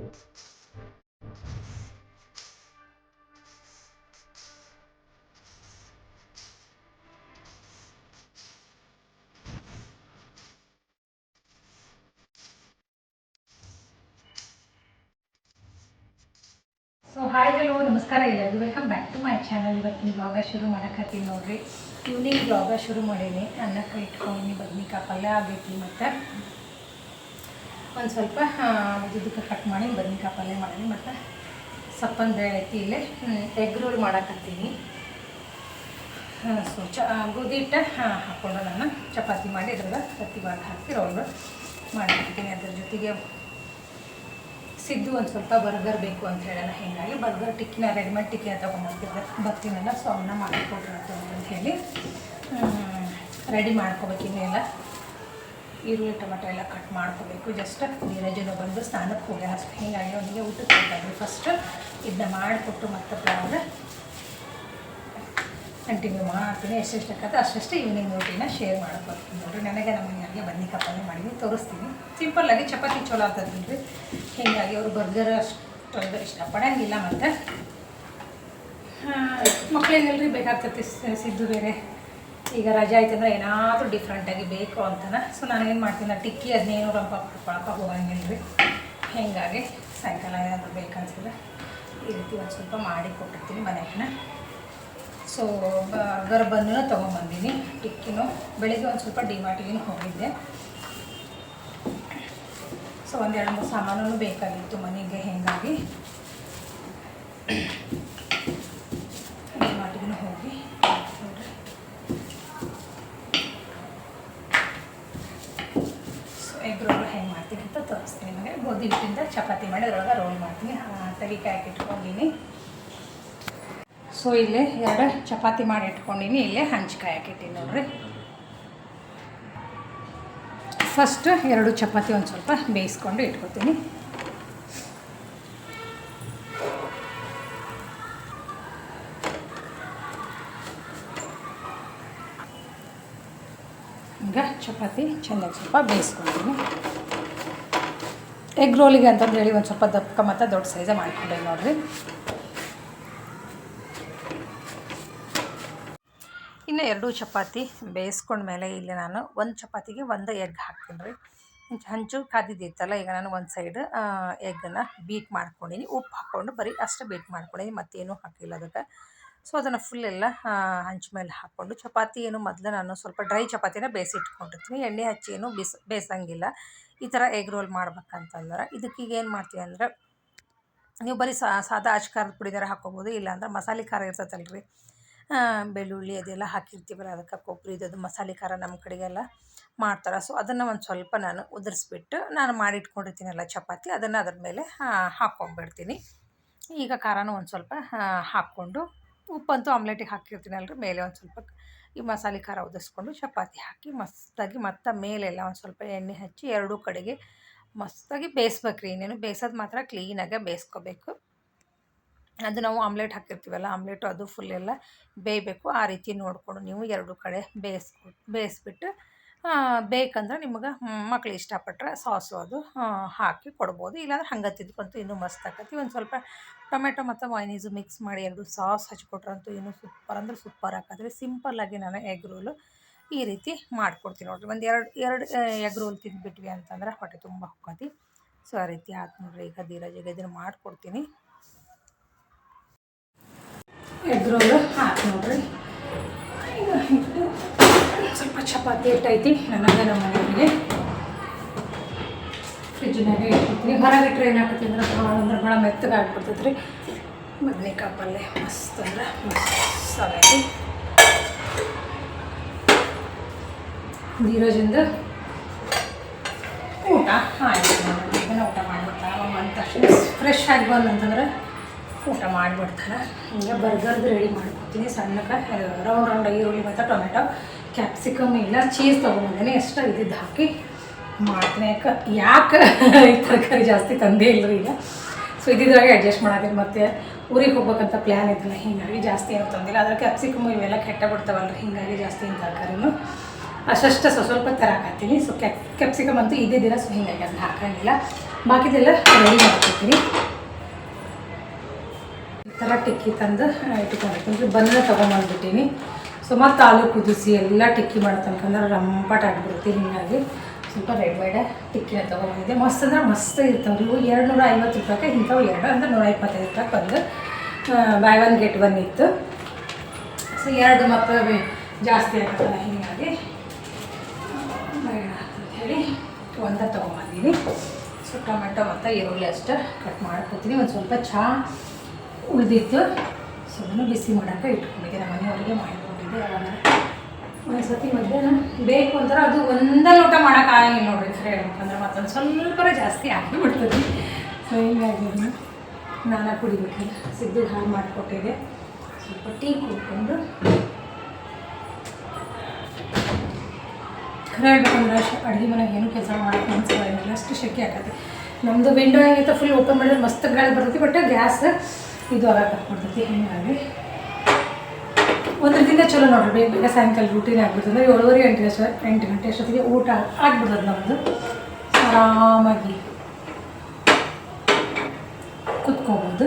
So hi hello ನಮಸ್ಕಾರ ಎಲ್ಲರಿಗೂ welcome back to my channel ಇವತ್ತಿನ ಬ್ಲಾಗ ಶುರು ಮಾಡಕತ್ತೀನಿ ನೋಡ್ರಿ ಈವ್ನಿಂಗ್ ಬ್ಲಾಗ ಶುರು ಮಾಡೀನಿ ಅನ್ನಕ್ಕೆ ಇಟ್ಕೊಂಡಿನಿ ಬದ್ನಿಕಾಯಿ ಪಲ್ಯ ಆಗೈತಿ ಮತ್ತು ಒಂದು ಸ್ವಲ್ಪ ಉದ್ದಕ್ಕೆ ಕಟ್ ಮಾಡಿ, ಬದ್ನಿಕಾಯಿ ಪಲ್ಯ ಮಾಡೀನಿ. ಮತ್ತು ಸಪ್ಪನ್ ಬೇಳೆ ಐತಿ ಇಲ್ಲೇ. Egg roll ಮಾಡಕತ್ತೀನಿ. ಸೊ ಚ ಗೋಧಿ ಹಿಟ್ಟ ಹಾಕ್ಕೊಂಡು ನಾನು. ಚಪಾತಿ ಮಾಡಿ ಅದ್ರಾಗ ತತ್ತಿ ಮಾಡಿ ಹಾಕಿ ರೋಲ್ ಮಾಡಿರ್ತೀನಿ ಅದ್ರ ಜೊತೆಗೆ ಸಿದ್ದು ಒಂದು ಸ್ವಲ್ಪ ಬರ್ಗರ್ ಬೇಕು ಅಂತ ಹೇಳೋಣ ಹೀಗಾಗಿ ಬರ್ಗರ್ ಟಿಕ್ಕಿನ ರೆಡಿಮೇಡ್ ಟಿಕ್ಕಿ ತೊಗೊಂಡ್ಬರ್ತಿದ್ದೆ ಬರ್ತೀನಲ್ಲ ಸೊ ಅವನ್ನ ಮಾಡಿಕೊಟ್ರೆ ಅಂತ ಹೇಳಿ ರೆಡಿ ಮಾಡ್ಕೋಬೇಕು ಇನ್ನೆಲ್ಲ. ಈರುಳ್ಳಿ ಟೊಮೆಟೊ ಎಲ್ಲ ಕಟ್ ಮಾಡ್ಕೋಬೇಕು. ಜಸ್ಟ್ ನೀರಜನ ಬಂದು ಸ್ನಾನಕ್ಕೆ ಹೋಗಿ ಅಷ್ಟು. ಹೀಗಾಗಿ ಅವನಿಗೆ ಊಟಕ್ಕೆ ಫಸ್ಟ್ ಇದನ್ನ ಮಾಡಿಕೊಟ್ಟು ಮತ್ತೆ ಬ್ಲಾಗ್ ಕಂಟಿನ್ಯೂ ಮಾಡ್ತೀನಿ. ಎಷ್ಟೆಷ್ಟು ಆಕತ್ತೆ ಅಷ್ಟಷ್ಟು ಈವ್ನಿಂಗ್ ರೂಟೀನ ಶೇರ್ ಮಾಡ್ಕೊತೀನಿ ನೋಡಿರಿ, ನನಗೆ ನಮ್ಮ ಬನ್ನಿ ಕಪ್ಪನೆ ಮಾಡಿ ತೋರಿಸ್ತೀನಿ. ಸಿಂಪಲ್ಲಾಗಿ ಚಪಾತಿ ಚಲೋ ಆಗ್ತದಲ್ರಿ ಹೀಗಾಗಿ ಅವರು ಬರ್ಗರ್ ಅಷ್ಟೊಂದು ಇಷ್ಟಪಡಂಗಿಲ್ಲ ಮತ್ತು. ಮಕ್ಕಳಿಗೆಲ್ಲರಿ ಬೇಕಾಗ್ತೈತಿ ಸಿದ್ದು ಬೇರೆ. ಈಗ ರಜೆ ಆಯ್ತು ಆಯ್ತಂದ್ರೆ ಏನಾದರೂ ಡಿಫ್ರೆಂಟಾಗಿ ಬೇಕು ಅಂತನ. ಸೊ ನಾನು ಏನು ಮಾಡ್ತೀನಿ? ಟಿಕ್ಕಿ ಅದನ್ನೇನು ರಂಪ ಪಡ್ಕೊಳಕ್ಕೆ ಹೋಗಂಗಿಲ್ಲ ರೀ ಹೀಗಾಗಿ ಸಾಯಂಕಾಲ ಏನಾದರೂ ಬೇಕನ್ಸಿದ್ರೆ ಈ ರೀತಿ ಒಂದು ಸ್ವಲ್ಪ ಮಾಡಿ ಕೊಟ್ಟಿರ್ತೀನಿ ಮನೆಗೆ ಸೊ ಬರ್ಗರ್ ಬನ್ನೂ ತೊಗೊಂಬಂದೀನಿ, ಟಿಕ್ಕಿನೂ. ಬೆಳಿಗ್ಗೆ ಒಂದು ಸ್ವಲ್ಪ ಡಿಮಾರ್ಟಿಗೂ ಹೋಗಿದ್ದೆ. ಸೊ ಒಂದೆರಡು ಮೂರು ಸಾಮಾನು ಬೇಕಾಗಿತ್ತು ಮನೆಗೆ, ಹೀಗಾಗಿ ಡಿಮಾರ್ಟಿಗೂ ಹೋಗಿ ನೋಡ್ರಿ ಸೊ ಎಗ್ ರೋಲ್ ಹೆಂಗೆ ಮಾಡ್ತೀನಿ ಅಂತ ತೋರಿಸ್ತೀನಿ ನಿಮಗೆ ಗೋಧಿ ಹಿಟ್ಟಿಂದ ಚಪಾತಿ ಮಾಡಿ ಅದ್ರೊಳಗೆ ರೋಲ್ ಮಾಡ್ತೀನಿ. ತವಿಕಾಯಿ ಹಾಕಿಟ್ಕೊಂಡಿನಿ ಸೊ ಇಲ್ಲೇ ಎರಡು ಚಪಾತಿ ಮಾಡಿ ಇಟ್ಕೊಂಡಿನಿ. ಇಲ್ಲೇ ಹಂಚ್ಕಾಯಿ ಹಾಕಿಟ್ಟಿನಿ ನೋಡ್ರಿ. ಫಸ್ಟ್ ಎರಡು ಚಪಾತಿ ಒಂದು ಸ್ವಲ್ಪ ಬೇಯಿಸ್ಕೊಂಡು ಇಟ್ಕೊತೀನಿ. ಈಗ ಚಪಾತಿ ಚೆನ್ನಾಗಿ ಸ್ವಲ್ಪ ಬೇಯಿಸ್ಕೊಂಡಿನಿ. ಎಗ್ ರೋಲಿಗೆ ಅಂತಂದು ಹೇಳಿ ಒಂದು ಸ್ವಲ್ಪ ದಪ್ಪ ಮತ್ತು ದೊಡ್ಡ ಸೈಜೇ ಮಾಡಿಕೊಂಡೆ ನೋಡಿರಿ. ಇನ್ನು ಎರಡು ಚಪಾತಿ ಬೇಯಿಸ್ಕೊಂಡ್ಮೇಲೆ ಇಲ್ಲಿ ನಾನು ಒಂದು ಚಪಾತಿಗೆ ಒಂದು ಎಗ್ ಹಾಕ್ತೀನಿ ರೀ. ಹಂಚು ಕಾದಿದ್ದಿತ್ತಲ್ಲ ಈಗ ನಾನು ಒಂದು ಸೈಡ್ ಎಗ್ಗನ್ನು ಬೀಟ್ ಮಾಡ್ಕೊಂಡಿನಿ. ಉಪ್ಪು ಹಾಕ್ಕೊಂಡು ಬರೀ ಅಷ್ಟೇ ಬೀಟ್ ಮಾಡ್ಕೊಂಡಿನಿ, ಮತ್ತೇನು ಹಾಕಿಲ್ಲ ಅದಕ್ಕೆ. ಸೊ, ಅದನ್ನು ಫುಲ್ ಎಲ್ಲ ಹಂಚ್ ಮೇಲೆ ಹಾಕ್ಕೊಂಡು, ಚಪಾತಿ ಏನು ಮೊದಲು ನಾನು ಸ್ವಲ್ಪ ಡ್ರೈ ಚಪಾತಿನ ಬೇಯಿಸಿಟ್ಕೊಂಡಿರ್ತೀನಿ ಎಣ್ಣೆ ಹಚ್ಚಿ ಏನು ಬಿಸ್, ಬೇಯಿಸಂಗಿಲ್ಲ. ಈ ಥರ ಎಗ್ ರೋಲ್ ಮಾಡ್ಬೇಕಂತಂದ್ರೆ. ಇದಕ್ಕೆ ಈಗ ಏನು ಮಾಡ್ತೀವಿ ಅಂದ್ರೆ, ನೀವು ಬರೀ ಸಾದಾ ಅಚ್ ಪುಡಿದಾರ ಹಾಕ್ಕೊಬೋದು, ಇಲ್ಲಾಂದ್ರೆ ಮಸಾಲೆ ಖಾರ ಇರ್ತೈತಲ್ರಿ. ಬೆಳ್ಳುಳ್ಳಿ ಅದೆಲ್ಲ ಹಾಕಿರ್ತೀವಲ್ಲ, ಅದಕ್ಕೆ ಕೊಬ್ಬರಿ ಅದು ಮಸಾಲೆ ಖಾರ ನಮ್ಮ ಕಡೆಗೆಲ್ಲ ಮಾಡ್ತಾರೆ. ಸೊ, ಅದನ್ನು ಒಂದು ಸ್ವಲ್ಪ ನಾನು ಉದುರಿಸ್ಬಿಟ್ಟು ನಾನು ಮಾಡಿಟ್ಕೊಂಡಿರ್ತೀನಲ್ಲ ಚಪಾತಿ, ಅದನ್ನು ಅದ್ರ ಮೇಲೆ ಹಾಕ್ಕೊಂಡ್ಬಿಡ್ತೀನಿ ಈಗ ಖಾರನೂ ಒಂದು ಸ್ವಲ್ಪ ಹಾಕ್ಕೊಂಡು ಉಪ್ಪಂತೂ ಆಮ್ಲೆಟಿಗೆ ಹಾಕಿರ್ತೀನಲ್ರಿ ಮೇಲೆ ಒಂದು ಸ್ವಲ್ಪ ಈ ಮಸಾಲೆ ಖಾರ ಉದಿಸ್ಕೊಂಡು ಚಪಾತಿ ಹಾಕಿ ಮಸ್ತಾಗಿ ಮತ್ತೆ ಮೇಲೆಲ್ಲ ಒಂದು ಸ್ವಲ್ಪ ಎಣ್ಣೆ ಹಚ್ಚಿ ಎರಡೂ ಕಡೆಗೆ ಮಸ್ತಾಗಿ ಬೇಯಿಸ್ಬೇಕು ರೀ ಇನ್ನೇನು ಬೇಯಿಸೋದು ಮಾತ್ರ ಕ್ಲೀನಾಗೆ ಬೇಯಿಸ್ಕೋಬೇಕು. ಅದು ನಾವು ಆಮ್ಲೆಟ್ ಹಾಕಿರ್ತೀವಲ್ಲ, ಆಮ್ಲೆಟು ಅದು ಫುಲ್ ಎಲ್ಲ ಬೇಯಬೇಕು. ಆ ರೀತಿ ನೋಡಿಕೊಂಡು ನೀವು ಎರಡು ಕಡೆ ಬೇಯಿಸ್ಕೊ, ಬೇಯಿಸ್ಬಿಟ್ಟು ಬೇಕಂದ್ರೆ ನಿಮ್ಗೆ ಮಕ್ಳು ಇಷ್ಟಪಟ್ಟರೆ ಸಾಸು ಅದು ಹಾಕಿ ಕೊಡ್ಬೋದು. ಇಲ್ಲಾಂದ್ರೆ ಹಂಗೆ ತಿದ್ಕೊಂತೂ ಇನ್ನೂ ಮಸ್ತ್ ಆಕತಿ. ಒಂದು ಸ್ವಲ್ಪ ಟೊಮೆಟೊ ಮತ್ತು ಮೈನೀಸು ಮಿಕ್ಸ್ ಮಾಡಿ ಎರಡು ಸಾಸ್ ಹಚ್ಕೊಟ್ರಂತೂ ಇನ್ನೂ ಸೂಪರ್ ಅಂದ್ರೆ ಸೂಪರ್ ಹಾಕಿದ್ರೆ ಸಿಂಪಲ್ಲಾಗಿ ನಾನು ಎಗ್ ರೋಲು ಈ ರೀತಿ ಮಾಡ್ಕೊಡ್ತೀನಿ ನೋಡಿರಿ. ಒಂದು ಎರಡು ಎರಡು ಎಗ್ ರೋಲ್ ತಿಂದ್ಬಿಟ್ವಿ ಅಂತಂದ್ರೆ ಹೊಟ್ಟೆ ತುಂಬ ಹೋಗತಿ ಸೊ ಆ ರೀತಿ ಆಯ್ತು ನೋಡ್ರಿ. ಈಗ ಧೀರಜಿಗೆ ಇದನ್ನು ಮಾಡಿಕೊಡ್ತೀನಿ. ಎಗ್ ರೋಲು ಹಾಕಿ ನೋಡ್ರಿ. ಚಪಾತಿ ಇಟ್ಟೈತಿ ನನಗೆ ನಮ್ಮ ಮನೆಯವರಿಗೆ. ಫ್ರಿಜ್ನಾಗೆ ಇಟ್ಬಿಡ್ತೀನಿ. ಹೊರಗೆ ಇಟ್ಟರೆ ಏನಾಗ್ತೈತಿ ಅಂದ್ರೆ ಭಾಳ ಅಂದ್ರೆ ಭಾಳ ಮೆತ್ತಗೆ ಆಗ್ಬಿಡ್ತೈತೆ ರೀ ಬದ್ನೆಕಾಯಿ ಪಲ್ಯ, ಮಸ್ತ್ ಅಂದ್ರೆ ಮಸ್ತ್ ಆಗೈತಿ ಧೀರಜಿಂದ ಊಟ ಆಯ್ತು. ನೋಡ್ರಿ ಊಟ ಮಾಡಿಬಿಡ್ತಾರೆ ಅಂದ ತಕ್ಷಣ ಫ್ರೆಶ್ ಆಗಿ ಬಂದಂತಂದ್ರೆ ಊಟ ಮಾಡಿಬಿಡ್ತಾರೆ. ಹಿಂಗೆ ಬರ್ಗರ್ದು ರೆಡಿ ಮಾಡ್ಕೊತೀನಿ ಸಣ್ಣಕ್ಕೆ ರೌಂಡ್ ರೌಂಡ್ ಈರುಳ್ಳಿ ಮತ್ತು ಟೊಮೆಟೊ ಕ್ಯಾಪ್ಸಿಕಮ್ ಇಲ್ಲ ಚೀಸ್ ತೊಗೊಂಡಿದ್ದೇನೆ ಎಷ್ಟು ಇದ್ದಿದ್ದು ಹಾಕಿ ಮಾಡ್ತೀನಿ. ಯಾಕೆ ಯಾಕೆ ಈ ತರಕಾರಿ ಜಾಸ್ತಿ ತಂದೇ ಇಲ್ಲರಿ ಈಗ? ಸೊ ಇದ್ದಿದ್ರಾಗೆ ಅಡ್ಜಸ್ಟ್ ಮಾಡಾತೀನಿ. ಮತ್ತು ಊರಿಗೆ ಹೋಗ್ಬೇಕಂತ ಪ್ಲ್ಯಾನ್ ಇದ್ದಿಲ್ಲ. ಹೀಗಾಗಿ ಜಾಸ್ತಿ ಏನು ತಂದಿಲ್ಲ. ಅದ್ರ ಕ್ಯಾಪ್ಸಿಕಮ್ ಇವೆಲ್ಲ ಕೆಟ್ಟ ಬಿಡ್ತಾವಲ್ರಿ. ಹೀಗಾಗಿ ಜಾಸ್ತಿ ಏನು ತರಕಾರಿನೂ. ಅಷ್ಟಷ್ಟು ಸ್ವಲ್ಪ ಸ್ವಲ್ಪ ತರಕಾತೀನಿ ಸೊ ಕ್ಯಾಪ್ ಕ್ಯಾಪ್ಸಿಕಮ್ ಅಂತೂ ಇದ್ದಿದ್ದಿಲ್ಲ ಸೊ ಹೀಗಾಗಿ ಅದನ್ನ ಹಾಕೋಂಗಿಲ್ಲ. ಬಾಕಿದೆಲ್ಲ ರೆಡಿ ಮಾಡ್ಕೊತೀನಿ ಈ ಥರ ಟಿಕ್ಕಿ ತಂದು ಇಟ್ಕೊಂಡಿರ್ತೀನಿ. ಬನ್ನ, ತೊಗೊಂಬಂದ್ಬಿಟ್ಟಿನಿ. ಸೊ ಮತ್ತು ಆಲೂ ಕುದಿಸಿ ಎಲ್ಲ ಟಿಕ್ಕಿ ಮಾಡ್ತಂಕಂದ್ರೆ ರಂಪಾಟ್ ಆಗಿಬಿಡುತ್ತೆ ಹಿಂಗಾಗಿ ಸ್ವಲ್ಪ ರೆಡ್ ಬೇಡ ಟಿಕ್ಕಿನ ಬಂದಿದೆ. ಮಸ್ತ್ ಅಂದ್ರೆ ಮಸ್ತ್ ಇರ್ತಾವೆ. ಇವು ಎರಡು ನೂರ ಐವತ್ತು ರೂಪಾಯಿಗೆ ಇಂಥವು ಎರಡು ಅಂದ್ರೆ ನೂರ ಇಪ್ಪತ್ತೈದು ರೂಪಾಯಿ ಬಂದು ಬೈ ಒನ್ ಗೆಟ್ ಒನ್ ಇತ್ತು. ಸೊ ಎರಡು ಮಕ್ಕಳು ಜಾಸ್ತಿ ಆಗ್ತದೆ ಹಿಂಗಾಗಿ ಅಂತ ಹೇಳಿ ಒಂದ ತೊಗೊಂಬಂದೀನಿ. ಸೊ ಟೊಮೆಟೊ ಮತ್ತು ಈರುಳ್ಳಿ ಅಷ್ಟೇ ಕಟ್ ಮಾಡ್ಕೊತೀನಿ. ಒಂದು ಸ್ವಲ್ಪ ಚಹಾ ಉಳಿದಿತ್ತು. ಸೊ ಬಿಸಿ ಮಾಡೋಕೆ ಇಟ್ಕೊಂಡಿದ್ದೆ. ನಮ್ಮ ಮನೆಯವ್ರಿಗೆ ಒಂದ್ಸತಿ ಮಧ್ಯಾಹ್ನ ಬೇಕು ಅಂತಾರೆ ಅದು ಒಂದೇ ಲೋಟ ಮಾಡೋಕ್ಕಾಗಂಗಿಲ್ಲ ನೋಡ್ರಿ ಖರೆ ಹೇಳ್ಬೇಕಂದ್ರೆ ಮತ್ತೊಂದು ಸ್ವಲ್ಪ ಜಾಸ್ತಿ ಆಗಿಬಿಡ್ತದೆ. ಸೊ ಹಿಂಗಾಗಿ ನಾನ ಕುಡಿಬೇಕಿಲ್ಲ ಸಿದ್ದು ಹಾಲು ಮಾಡಿಕೊಟ್ಟಿದೆ. ಸ್ವಲ್ಪ ಟೀ ಕುಡ್ಕೊಂಡು ಖರೆ ಹೇಳ್ಬೇಕಂದ್ರೆ ಅಡುಗೆ ಮನೆಗೆ ಏನು ಕೆಲಸ ಮಾಡೋಕ್ಕೆ ಮನ್ಸಿಲ್ಲ ಅಷ್ಟು ಶಕ್ತಿ ಆಗತ್ತೆ ನಮ್ಮದು ವಿಂಡೋ ಏನಿತ್ತು ಫುಲ್ ಓಪನ್ ಮಾಡಿದ್ರೆ ಮಸ್ತ್ ಗಾಳಿ ಬರ್ತೈತಿ, ಬಟ್ ಗ್ಯಾಸ್ ಇದು ಆಗಕ್ಕೆ ಕೊಡ್ತೈತಿ ಹಿಂಗಾಗಿ ಒಂದರಿಂದ ಚಲೋ ನೋಡ್ರಿ, ಬೇಗ ಸಾಯಂಕಾಲ ರೂಟೀನ್ ಆಗ್ಬಿಡ್ತದೆ. ಏಳುವರೆ, ಎಂಟು ಎಂಟು ಗಂಟೆ ಅಷ್ಟೊತ್ತಿಗೆ ಊಟ ಆಗ್ಬಿಡ್ತದೆ ನಮ್ಮದು ಆರಾಮಾಗಿ ಕುತ್ಕೋಬೋದು.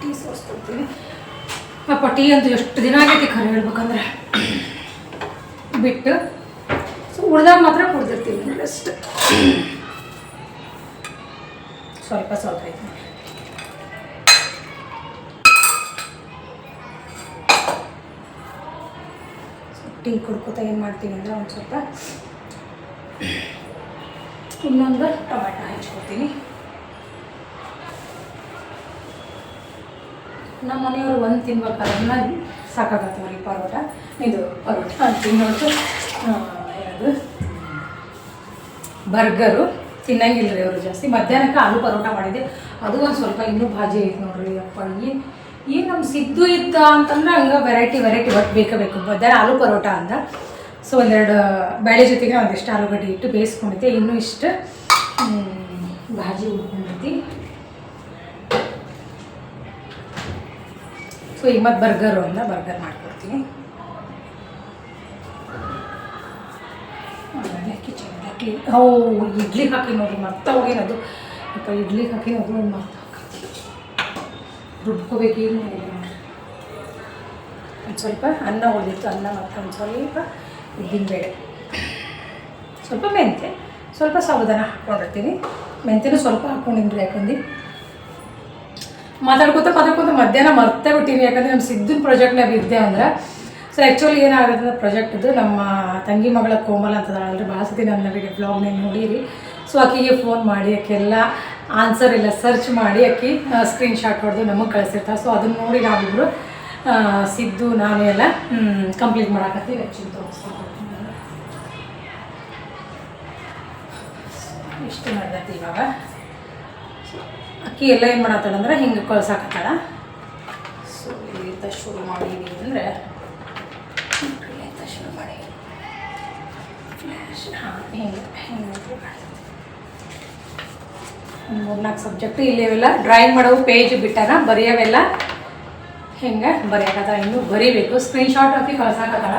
ಟೀ ಸೋಸ್ಕೊಡ್ತೀವಿ ಅಪ್ಪ, ಟೀ ಅಂತೂ ಎಷ್ಟು ದಿನ ಆಗೈತಿ ಖರೆ ಹೇಳ್ಬೇಕಂದ್ರೆ? ಬಿಟ್ಟು. ಸೊ, ಉಳ್ದಾಗ ಮಾತ್ರ ಕುಡ್ದಿರ್ತೀವಿ ಅಷ್ಟು. ಸ್ವಲ್ಪ ಸ್ವಲ್ಪ ಐತಿ ಟೀ ಕುಡ್ಕೋತ ಏನು ಮಾಡ್ತೀನಿ ಅಂದರೆ ಒಂದು ಸ್ವಲ್ಪ ಇನ್ನೊಂದು ಟೊಮೆಟೊ ಹಚ್ಕೊತೀನಿ. ನಮ್ಮ ಮನೆಯವರು ಒಂದು ತಿನ್ಬೇಕಾದ್ರೆ ಸಾಕಾಗತ್ತವ್ರಿ ಪರೋಟ. ಇದು ಪರೋಟ. ತಿನ್ನೋದು ಯಾವುದು? ಬರ್ಗರು. ತಿನ್ನಂಗಿಲ್ಲ ರೀ ಅವರು ಜಾಸ್ತಿ. ಮಧ್ಯಾಹ್ನಕ್ಕೆ ಆಲೂ ಪರೋಟ ಮಾಡಿದ್ದೆ. ಅದು ಒಂದು ಸ್ವಲ್ಪ ಇನ್ನೂ ಭಾಜಿ ಐತೆ ನೋಡ್ರಿ ಅಪ್ಪ ಏನು ಏನು ನಮ್ಮ ಸಿದ್ದು ಇತ್ತ ಅಂತಂದ್ರೆ ಹಂಗೆ ವೆರೈಟಿ ವೆರೈಟಿ ಒಟ್ಟು ಬೇಕೇ ಬೇಕು. ಮಧ್ಯಾಹ್ನ ಆಲೂ ಪರೋಟ ಅಂದ. ಸೊ ಒಂದೆರಡು ಬೇಳೆ ಜೊತೆಗೆ ಒಂದಿಷ್ಟು ಆಲೂಗಡ್ಡೆ ಇಟ್ಟು ಬೇಯಿಸ್ಕೊಂಡಿದ್ದೆ. ಇನ್ನೂ ಇಷ್ಟು ಭಾಜಿ ಉಳ್ಕೊಂಡೈತಿ ಸೊ ಈಗ ಮತ್ತೆ ಬರ್ಗರು ಅಂದ. ಬರ್ಗರ್ ಮಾಡ್ಕೊಡ್ತೀನಿ. ಆಮೇಲೆ ಓ ಇಡ್ಲಿಗೆ ಹಾಕಿ ನೋಡಿ ಮತ್ತೆ ಹೋಗೇನದು ಇಡ್ಲಿ ಹಾಕಿ ಅದು ಮತ್ತೆ. ರುಬ್ಕೋಬೇಕು ಒಂದು ಸ್ವಲ್ಪ ಅನ್ನ ಉಳಿದಿತ್ತು ಅನ್ನ ಮತ್ತು ಒಂದು ಸ್ವಲ್ಪ ಉದ್ದಿನಬೇಳೆ ಸ್ವಲ್ಪ ಮೆಂತ್ಯ, ಸ್ವಲ್ಪ ಸಾಬುದಾನ ಹಾಕ್ಕೊಂಡಿರ್ತೀನಿ ಮೆಂತೆನೂ ಸ್ವಲ್ಪ ಹಾಕ್ಕೊಂಡಿನ್ರಿ ಯಾಕಂದು? ಮಾತಾಡ್ಕೊತ ಮಾತಾಡ್ಕೊತ ಮಧ್ಯಾಹ್ನ ಮರ್ತೇ ಬಿಟ್ಟೀನಿ, ಯಾಕಂದರೆ ನಮ್ಮ ಸಿದ್ಧನ ಪ್ರಾಜೆಕ್ಟ್ನಾಗ ಇದ್ದೆ ಅಂದ್ರೆ. ಸೊ ಆ್ಯಕ್ಚುಲಿ ಏನಾಗುತ್ತೆ ಪ್ರಾಜೆಕ್ಟ್ದು ನಮ್ಮ ತಂಗಿ ಮಗಳ ಕೋಮಲ ಅಂತದಲ್ರಿ ಭಾಳ ಸತಿ ನನ್ನ ವಿಡಿಯೋ ಬ್ಲಾಗ್ನಾಗ ನೋಡಿರಿ. ಸೊ ಆಕೆಗೆ ಫೋನ್ ಮಾಡಿ, ಆಕೆಲ್ಲ ಆನ್ಸರ್ ಎಲ್ಲ ಸರ್ಚ್ ಮಾಡಿ ಅಕ್ಕಿ ಸ್ಕ್ರೀನ್ ಶಾಟ್ ಹೊಡೆದು ನಮಗೆ ಕಳಿಸಿರ್ತಾರೆ. ಸೊ ಅದನ್ನು ನೋಡಿ ನಾವಿಬ್ರು ಸಿದ್ದು, ನಾನೇ ಎಲ್ಲ ಕಂಪ್ಲೀಟ್ ಮಾಡಾಕತ್ತೀವಿ. ಹೆಚ್ಚಿನ ತೋರಿಸ್ಕೊಂಡು ಇಷ್ಟು ನಡೆದೈತಿ ಇವಾಗ. ಅಕ್ಕಿ ಎಲ್ಲ ಏನು ಮಾಡತ್ತಾಳಂದ್ರೆ ಹಿಂಗೆ ಕಳ್ಸಾಕತ್ತಾಳ. ಸೊ ಇಲ್ಲಿಂದ ಶುರು ಮಾಡಿದೀವಿ ಅಂದರೆ ಶುರು ಮಾಡಿ ಫ್ಲ್ಯಾಶ್ ಹಾಂ, ಹಿಂಗೆ ಹಿಂಗೆ. ಮೂರ್ನಾಲ್ಕು ಸಬ್ಜೆಕ್ಟ್ ಇಲ್ಲಿವೆಲ್ಲ. ಡ್ರಾಯಿಂಗ್ ಮಾಡೋವು ಪೇಜ್ ಬಿಟ್ಟಾರ ಬರೆಯೋವೆಲ್ಲ. ಹಿಂಗೆ? ಬರೆಯಕತ್ತ ಇನ್ನೂ ಬರೀಬೇಕು. ಸ್ಕ್ರೀನ್ಶಾಟ್ ಹಾಕಿ ಕಳ್ಸಾಕತ್ತಳ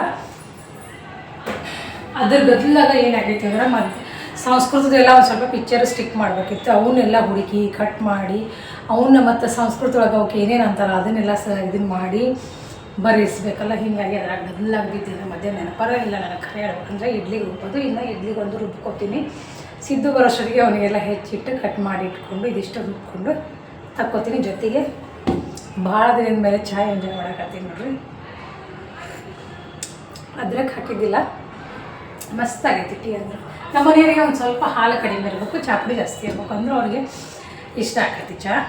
ಅದ್ರ ಗದ್ಲಾಗ ಏನಾಗೈತಿ ಅಂದ್ರೆ ಮತ್ತೆ ಸಂಸ್ಕೃತದೆಲ್ಲ ಒಂದು ಸ್ವಲ್ಪ ಪಿಕ್ಚರ್ ಸ್ಟಿಕ್ ಮಾಡಬೇಕಿತ್ತು. ಅವನ್ನೆಲ್ಲ ಹುಡುಕಿ ಕಟ್ ಮಾಡಿ ಅವನ್ನ ಮತ್ತು ಸಂಸ್ಕೃತದೊಳಗೆ ಅವಕ್ಕೆ ಏನೇನು ಅಂತಾರ ಅದನ್ನೆಲ್ಲ ಸ ಇದನ್ನು ಮಾಡಿ ಬರೆಸ್ಬೇಕಲ್ಲ. ಹೀಗಾಗಿ ಅದ್ರಾಗ ಗದ್ಲಾಗ ಬಿದ್ದಿದೆ ಮಧ್ಯೆ ನೆನಪರ ಇಲ್ಲ ನನಗೆ. ಖರೆ ಹೇಳ್ಬೇಕಂದ್ರೆ ಇಡ್ಲಿಗೆ ರುಬ್ಬೋದು. ಇನ್ನು ಇಡ್ಲಿಗೆ ಒಂದು ರುಬ್ಕೊತೀನಿ. ಸಿದ್ದು ಬರೋಷ್ಟೊತ್ತಿಗೆ ಅವನಿಗೆಲ್ಲ ಹೆಚ್ಚಿಟ್ಟು ಕಟ್ ಮಾಡಿ ಇಟ್ಕೊಂಡು ಇದಿಷ್ಟು ರುಬ್ಕೊಂಡು ತಕ್ಕೋತೀನಿ ಜೊತೆಗೆ. ಭಾಳ ದಿನದ ಮೇಲೆ ಚಾಯ್ ಎಂಜಾಯ್ ಮಾಡಕತ್ತೀನಿ ನೋಡ್ರಿ. ಅದ್ರಕ್ಕೆ ಹಾಕಿದ್ದಿಲ್ಲ. ಮಸ್ತ್ ಆಗೈತಿ ಟೀ ಅಂದ್ರೆ. ನಮ್ಮ ಮನೆಯವರಿಗೆ ಒಂದು ಸ್ವಲ್ಪ ಹಾಲು ಕಡಿಮೆ ಇರಬೇಕು ಚಾಪುಡಿ ಜಾಸ್ತಿ ಇರಬೇಕು ಅಂದ್ರೆ ಅವ್ರಿಗೆ ಇಷ್ಟ ಆಕೈತಿ ಚಹಾ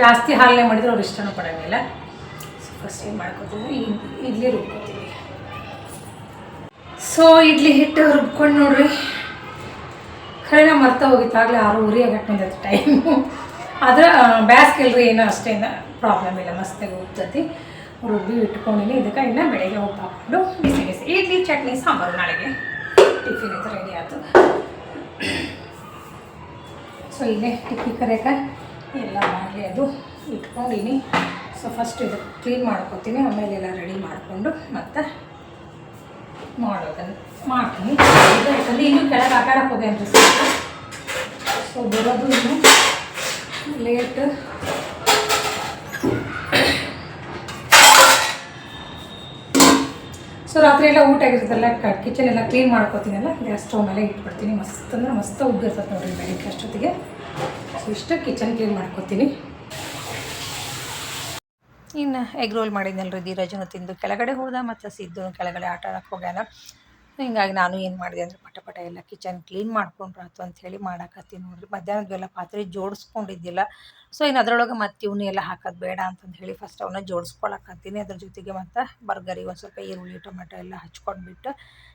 ಜಾಸ್ತಿ ಹಾಲನ್ನೇ ಮಾಡಿದ್ರೆ ಅವ್ರು ಇಷ್ಟನೂ ಪಡೋಂಗಿಲ್ಲ. ಫಸ್ಟ್ ಏನು ಮಾಡ್ಕೊತೀವಿ? ಇಡ್ಲಿ ರುಬ್ಕೊತೀವಿ. ಸೊ ಇಡ್ಲಿ ಹಿಟ್ಟು ರುಬ್ಕೊಂಡು ನೋಡ್ರಿ. ಖರೆ ಮರ್ತಾ ಹೋಗಿತ್ತು ಆಗಲೇ ಆರೂವರೆ ಆಗಕ್ಕೆ ಬಂದೈತೆ ಟೈಮು ಆದ್ರೆ ಬ್ಯಾಸ್ಗೆಲ್ರಿ ಏನೋ ಅಷ್ಟೇನು ಪ್ರಾಬ್ಲಮ್ ಇಲ್ಲ. ಮಸ್ತಾಗಿ ಹೋಗ್ತೈತಿ ರುಬ್ಬಿ ಇಟ್ಕೊಂಡಿನಿ. ಇದಕ್ಕೆ ಇನ್ನು ಬೆಳಗ್ಗೆ ಉಪ್ಪು ಹಾಕ್ಕೊಂಡು ಬಿಸಿ ಬಿಸಿ. ಇಡ್ಲಿ, ಚಟ್ನಿ, ಸಾಂಬಾರು ನಾಳೆಗೆ. ಟಿಫಿನ್ ಇದು ರೆಡಿ ಆಯಿತು ಸೊ ಇಲ್ಲೇ ಟಿಫಿ ಕರೆಯಕ್ಕೆ ಎಲ್ಲ ಮಾಡಲಿ ಅದು ಇಟ್ಕೊಂಡಿನಿ. ಸೊ ಫಸ್ಟ್ ಇದು ಕ್ಲೀನ್ ಮಾಡ್ಕೊತೀನಿ. ಆಮೇಲೆ ಎಲ್ಲ ರೆಡಿ ಮಾಡಿಕೊಂಡು ಮತ್ತೆ ಮಾಡೋದನ್ನು ಮಾಡ್ತೀನಿ. ಇದು ಯಾಕಂದ್ರೆ ಇನ್ನೂ ಕೆಳಗೆ ಆಟಾಡಕ್ಕೆ ಹೋಗಿ ಅಂತ ಸೊ ಬರೋದು ಇನ್ನು ಲೇಟ್ ಸೊ ರಾತ್ರಿ ಎಲ್ಲ ಊಟ ಆಗಿರ್ತಲ್ಲ ಕಿಚನ್ ಎಲ್ಲ ಕ್ಲೀನ್ ಮಾಡ್ಕೋತೀನಲ್ಲ ಗ್ಯಾಸ್ ಸ್ಟವ್ ಮೇಲೆ ಇಟ್ಬಿಡ್ತೀನಿ. ಮಸ್ತ್ ಅಂದ್ರೆ ಮಸ್ತ್ ಉಗ್ಗಿರ್ತದೆ ನೋಡ್ರಿ ಬೆಳಿಗ್ಗೆ ಅಷ್ಟೊತ್ತಿಗೆ. ಸೊ ಇಷ್ಟು ಕಿಚನ್ ಕ್ಲೀನ್ ಮಾಡ್ಕೋತೀನಿ. ಇನ್ನು ಎಗ್ ರೋಲ್ ಮಾಡಿದ್ನಲ್ರಿ, ಧೀರಜನು ತಿಂದು. ಕೆಳಗಡೆ ಹೋದ ಮತ್ತು ಸಿದ್ದು ಕೆಳಗಡೆ ಆಟ ಆಡೋಕ್ಕೆ ಹೋಗ್ಯಾನ. ಹಿಂಗಾಗಿ ನಾನು ಏನು ಮಾಡಿದೆ ಅಂದರೆ ಪಟ ಪಟ ಎಲ್ಲ ಕಿಚನ್ ಕ್ಲೀನ್ ಮಾಡ್ಕೊಂಡ್ರಾತು ಅಂಥೇಳಿ ಮಾಡಾಕತ್ತೀನಿ ನೋಡ್ರಿ. ಮಧ್ಯಾಹ್ನದ್ದೆಲ್ಲ ಪಾತ್ರೆ ಜೋಡಿಸ್ಕೊಂಡಿದ್ದಿಲ್ಲ. ಸೊ ಇನ್ನು ಅದರೊಳಗೆ ಮತ್ತೆ ಇವನ್ನ ಎಲ್ಲ ಹಾಕೋದು ಬೇಡ ಅಂತಂದು ಹೇಳಿ ಫಸ್ಟ್ ಅವನ್ನ ಜೋಡಿಸ್ಕೊಳಕತ್ತೀನಿ. ಅದ್ರ ಜೊತೆಗೆ ಮತ್ತು ಬರ್ಗರಿಗೆ ಒಂದು ಸ್ವಲ್ಪ ಈರುಳ್ಳಿ ಟೊಮೆಟೊ ಎಲ್ಲ ಹಚ್ಕೊಂಡ್ಬಿಟ್ಟು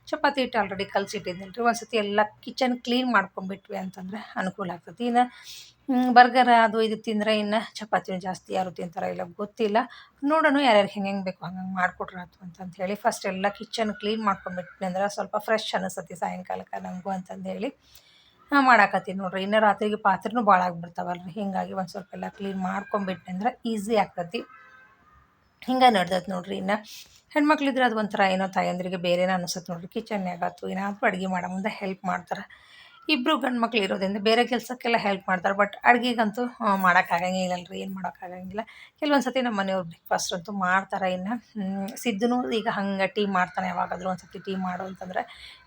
ಚಪಾತಿ ಹಿಟ್ಟು ಆಲ್ರೆಡಿ ಕಲಸಿಟ್ಟಿದ್ದೀನಿ ರೀ. ಒಂದು ಸತಿ ಎಲ್ಲ ಕಿಚನ್ ಕ್ಲೀನ್ ಮಾಡ್ಕೊಂಡ್ಬಿಟ್ವಿ ಅಂತಂದ್ರೆ ಅನುಕೂಲ ಆಗ್ತದೆ. ಇನ್ನು ಬರ್ಗರ್ ಅದು ಇದು ತಿಂದರೆ ಇನ್ನು ಚಪಾತಿನೂ ಜಾಸ್ತಿ ಯಾರು ತಿಂತಾರ ಇಲ್ಲ ಗೊತ್ತಿಲ್ಲ. ನೋಡೋಣ ಯಾರ್ಯಾರು ಹೆಂಗೆ ಹೆಂಗೆ ಬೇಕು ಹಂಗಂಗೆ ಮಾಡಿಕೊಟ್ರಾತು ಅಂತಂತ ಹೇಳಿ ಫಸ್ಟ್ ಎಲ್ಲ ಕಿಚನ್ ಕ್ಲೀನ್ ಮಾಡ್ಕೊಂಡ್ಬಿಟ್ವಿ ಅಂದ್ರೆ ಸ್ವಲ್ಪ ಫ್ರೆಶ್ ಅನಿಸ್ತತಿ ಸಾಯಂಕಾಲಕ್ಕೆ ನಮಗೂ ಅಂತಂದು ಹೇಳಿ. ಮಾಡಾಕತ್ತೀನಿ ನೋಡ್ರಿ. ಇನ್ನು ರಾತ್ರಿಗೆ ಪಾತ್ರೆನೂ ಭಾಳ ಆಗ್ಬಿಡ್ತಾವಲ್ಲ ರೀ ಹೀಗಾಗಿ ಒಂದು ಸ್ವಲ್ಪ ಎಲ್ಲ ಕ್ಲೀನ್ ಮಾಡ್ಕೊಂಬಿಟ್ನಂದ್ರೆ ಈಸಿ ಆಗ್ತತಿ ಹಿಂಗೆ ನಡ್ದೈತೆ ನೋಡ್ರಿ ಇನ್ನು. ಹೆಣ್ಮಕ್ಳಿದ್ರೆ ಅದು ಒಂಥರ ಏನೋ ತಾಯಂದ್ರಿಗೆ ಬೇರೆನೇ ಅನಿಸುತ್ತೆ ನೋಡ್ರಿ. ಕಿಚನ್ಯಾಗ ಆತು, ಏನಾದರೂ ಅಡುಗೆ ಮಾಡೋ, ಮುಂದೆ ಹೆಲ್ಪ್ ಮಾಡ್ತಾರೆ. ಇಬ್ಬರು ಗಂಡು ಮಕ್ಳು ಇರೋದ್ರಿಂದ ಬೇರೆ ಕೆಲಸಕ್ಕೆಲ್ಲ ಹೆಲ್ಪ್ ಮಾಡ್ತಾರೆ ಬಟ್ ಅಡುಗೆಗಂತೂ ಮಾಡೋಕ್ಕಾಗಂಗಿಲ್ಲ ರೀ ಏನು ಮಾಡೋಕ್ಕಾಗಂಗಿಲ್ಲ ಕೆಲವೊಂದು ಸತಿ ನಮ್ಮ ಮನೆಯವ್ರು ಬ್ರೇಕ್ಫಾಸ್ಟ್ ಅಂತೂ ಮಾಡ್ತಾರೆ ಇನ್ನು. ಸಿದ್ಧನೂ ಈಗ ಹಂಗೆ ಟೀ ಮಾಡ್ತಾನೆ ಯಾವಾಗಾದರೂ ಒಂದು ಸತಿ ಟೀ ಮಾಡು ಅಂತಂದ್ರೆ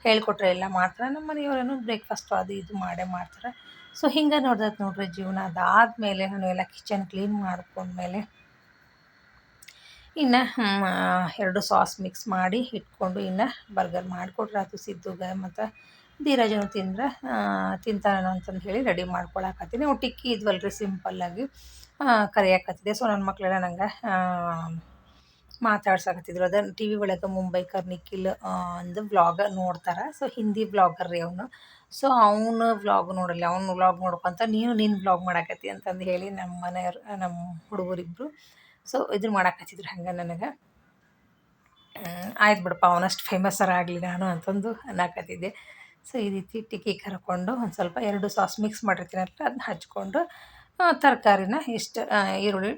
ಹೇಳ್ಕೊಟ್ರೆ ಎಲ್ಲ ಮಾಡ್ತಾರೆ. ನಮ್ಮ ಮನೆಯವರೇನು ಬ್ರೇಕ್ಫಾಸ್ಟು ಅದು ಇದು ಮಾಡೇ ಮಾಡ್ತಾರೆ. ಸೊ ಹಿಂಗೆ ನೋಡ್ದೈತೆ ನೋಡ್ರಿ ಜೀವನ ಅದಾದಮೇಲೆ ನಾನು ಎಲ್ಲ ಕಿಚನ್ ಕ್ಲೀನ್ ಮಾಡ್ಕೊಂಡ್ಮೇಲೆ ಇನ್ನು ಎರಡು ಸಾಸ್ ಮಿಕ್ಸ್ ಮಾಡಿ ಇಟ್ಕೊಂಡು ಇನ್ನು ಬರ್ಗರ್ ಮಾಡಿಕೊಟ್ರೆ ಅದು ಸಿದ್ದುಗೆ ಮತ್ತು ಧೀರಜನು ತಿಂದ್ರೆ ತಿಂತಾನ ಅಂತಂದು ಹೇಳಿ ರೆಡಿ ಮಾಡ್ಕೊಳಕತ್ತೀನಿ. ಅವು ಟಿಕ್ಕಿ ಇದ್ವಲ್ಲ ರೀ ಸಿಂಪಲ್ಲಾಗಿ ಕರಿಯಾಕತ್ತಿದೆ ಸೊ ನನ್ನ ಮಕ್ಕಳೆಲ್ಲ ನಂಗೆ ಮಾತಾಡ್ಸಕತ್ತಿದ್ರು. ಅದನ್ನು ಟಿ ವಿ ಒಳಗೆ ಮುಂಬೈಕರ್ ನಿಖಿಲ್ ಅಂದು ವ್ಲಾಗ ನೋಡ್ತಾರೆ. ಸೊ ಹಿಂದಿ ವ್ಲಾಗರ್ ರೀ ಅವನು. ಸೊ ಅವನು ವ್ಲಾಗ್ ನೋಡಲ್ಲ, ಅವನು ವ್ಲಾಗ್ ನೋಡ್ಕೊಂತ ನೀನು ನಿನ್ನ ವ್ಲಾಗ್ ಮಾಡಾಕತ್ತಿ ಅಂತಂದು ಹೇಳಿ ನಮ್ಮ ಮನೆಯವ್ರು ನಮ್ಮ ಹುಡುಗರಿಬ್ಬರು ಸೊ ಇದನ್ನು ಹಚ್ಚಿದ್ರು ಹಂಗೆ ನನಗೆ. ಆಯ್ತು ಬಿಡಪ್ಪ, ಅವನಷ್ಟು ಫೇಮಸ್ಸರ ಆಗಲಿ ನಾನು ಅಂತಂದು ಅನ್ನಕತ್ತಿದ್ದೆ. ಸೊ ಈ ರೀತಿ ಟಿಕ್ಕಿ ಕರ್ಕೊಂಡು ಒಂದು ಸ್ವಲ್ಪ ಎರಡು ಸಾಸ್ ಮಿಕ್ಸ್ ಮಾಡಿರ್ತೀನಲ್ಲ ಅದನ್ನ ಹಚ್ಕೊಂಡು ತರಕಾರಿನ ಇಷ್ಟು ಈರುಳ್ಳಿ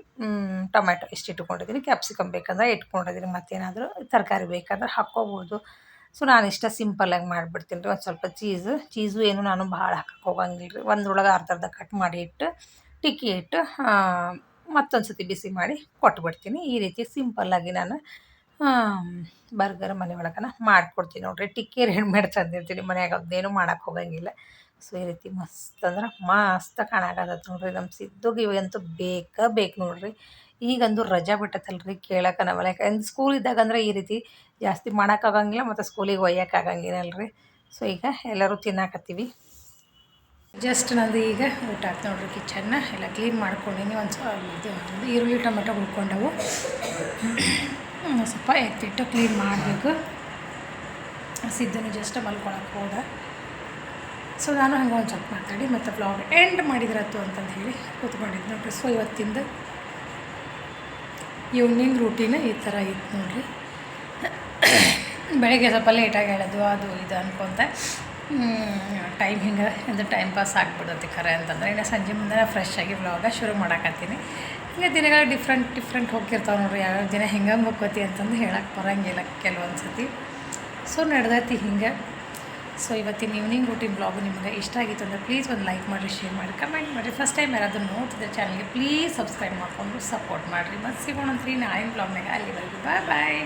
ಟೊಮ್ಯಾಟೊ ಇಷ್ಟು ಇಟ್ಕೊಂಡಿದ್ದೀನಿ. ಕ್ಯಾಪ್ಸಿಕಮ್ ಬೇಕಂದ್ರೆ ಇಟ್ಕೊಂಡಿದ್ದೀನಿ, ಮತ್ತೇನಾದರೂ ತರಕಾರಿ ಬೇಕಂದ್ರೆ ಹಾಕ್ಕೋಬೋದು. ಸೊ ನಾನು ಇಷ್ಟ ಸಿಂಪಲ್ಲಾಗಿ ಮಾಡಿಬಿಡ್ತೀನಿ ರೀ, ಒಂದು ಸ್ವಲ್ಪ ಚೀಸು ಚೀಸು ಏನು ನಾನು ಭಾಳ ಹಾಕಕ್ಕೆ ಹೋಗಂಗಿಲ್ಲ ರೀ ಒಂದ್ರೊಳಗೆ ಅರ್ಧ ಅರ್ಧ ಕಟ್ ಮಾಡಿ ಇಟ್ಟು, ಟಿಕ್ಕಿ ಇಟ್ಟು ಮತ್ತೊಂದು ಸತಿ ಬಿಸಿ ಮಾಡಿ ಕೊಟ್ಬಿಡ್ತೀನಿ. ಈ ರೀತಿ ಸಿಂಪಲ್ಲಾಗಿ ನಾನು ಬರ್ಗರ್ ಮನೆ ಒಳಗನ ಮಾಡಿಕೊಡ್ತೀನಿ ನೋಡ್ರಿ. ಟಿಕ್ಕಿ ರೆಡಿಮೇಡ್ ತಂದಿರ್ತೀನಿ. ಮನೆಯಾಗ ಅದೇನು ಮಾಡೋಕೆ ಹೋಗಂಗಿಲ್ಲ. ಸೊ ಈ ರೀತಿ ಮಸ್ತ್ ಅಂದ್ರೆ ಮಸ್ತ್ ಕಾಣಕತ್ತೈತೆ ನೋಡ್ರಿ. ನಮ್ಮ ಸಿದ್ದುಗೆ ಇವಾಗಂತೂ ಬೇಕೇ ಬೇಕು ನೋಡ್ರಿ. ಈಗಂದು ರಜಾ ಬಿಟ್ಟತ್ತಲ್ರಿ ಕೇಳಕ್ಕೆ ನಾವಲ್ಲ ಯಾಕಂದ್ರೆ ಸ್ಕೂಲ್ ಇದ್ದಾಗ ಅಂದ್ರೆ ಈ ರೀತಿ ಜಾಸ್ತಿ ಮಾಡೋಕ್ಕಾಗಂಗಿಲ್ಲ ಮತ್ತು ಸ್ಕೂಲಿಗೆ ಒಯ್ಯೋಕ್ಕಾಗಂಗಿಲ್ಲ ಅಲ್ರಿ. ಸೊ ಈಗ ಎಲ್ಲರೂ ತಿನ್ನಾಕತ್ತೀವಿ. ಜಸ್ಟ್ ನಂದು ಈಗ ಊಟ ಆಯ್ತು ನೋಡ್ರಿ ಕಿಚನ್ನ. ಎಲ್ಲ ಕ್ಲೀನ್ ಮಾಡ್ಕೊಂಡಿನಿ. ಒಂದು ಸ್ವಲ್ಪ ಇದು ಈರುಳ್ಳಿ ಟೊಮೆಟೊ ಉಳ್ಕೊಂಡವು ಸ್ವಲ್ಪ ಎತ್ತಿಟ್ಟು ಕ್ಲೀನ್ ಮಾಡಬೇಕು. ಸಿದ್ಧನೂ ಜಸ್ಟ್ ಮಲ್ಕೊಳಕ್ಕೆ ಹೋದ. ಸೊ ನಾನು ಹಂಗೆ ಒಂದು ಸ್ವಲ್ಪ ಮಾತಾಡಿ ಮತ್ತು ಬ್ಲಾಗ್ ಎಂಡ್ ಮಾಡಿದ್ರತ್ತು ಅಂತಂದು ಹೇಳಿ ಕೂತ್ಕೊಂಡಿದ್ದು ನೋಡ್ರಿ. ಸೊ ಇವತ್ತಿಂದ ಈವ್ನಿಂಗ್ ರೂಟೀನ್ ಈ ಥರ ಇತ್ತು ನೋಡ್ರಿ. ಬೆಳಗ್ಗೆ ಸ್ವಲ್ಪ ಲೇಟಾಗಿ ಹೇಳೋದು ಅದು ಇದು ಅನ್ಕೊತ ಟೈಮ್ ಹಿಂಗೆ ಇದು ಟೈಮ್ ಪಾಸ್ ಆಗ್ಬಿಡುತ್ತೆ ಖರೆ ಅಂತಂದ್ರೆ. ಇನ್ನು ಸಂಜೆ ಮುಂದೆ ಫ್ರೆಶ್ ಆಗಿ ಬ್ಲಾಗ ಶುರು ಮಾಡಾಕತ್ತೀನಿ. ಹಿಂಗೆ ದಿನಗಳು ಡಿಫ್ರೆಂಟ್ ಡಿಫ್ರೆಂಟ್ ಹೋಗಿರ್ತಾವೆ ನೋಡ್ರಿ. ಯಾವ್ಯಾವ ದಿನ ಹೆಂಗೆ ಹೋಗ್ಕೋತಿ ಅಂತಂದು ಹೇಳಕ್ಕೆ ಬರೋಂಗಿಲ್ಲ ಕೆಲವೊಂದು ಸತಿ ಸೊ ನಡೆದೈತಿ ಹಿಂಗೆ. ಸೊ ಇವತ್ತಿನ ಈವ್ನಿಂಗ್ ರೂಟೀನ್ ಬ್ಲಾಗು ನಿಮಗೆ ಇಷ್ಟ ಆಗಿತ್ತು ಅಂದರೆ ಪ್ಲೀಸ್ ಒಂದು ಲೈಕ್ ಮಾಡಿರಿ ಶೇರ್ ಮಾಡಿ ಕಮೆಂಟ್ ಮಾಡಿರಿ. ಫಸ್ಟ್ ಟೈಮ್ ಯಾರಾದರೂ ನೋಡ್ತಿದ್ರೆ ಚಾನಲ್ಗೆ ಪ್ಲೀಸ್ ಸಬ್ಸ್ಕ್ರೈಬ್ ಮಾಡಿಕೊಂಡು ಸಪೋರ್ಟ್ ಮಾಡಿರಿ. ಮತ್ತು ಸಿಗೋಣಂತ್ರಿ ನಾಳಿನ ಬ್ಲಾಗ್ನಾಗ ಅಲ್ಲಿವರೆಗೂ ಬಾಯ್ ಬಾಯ್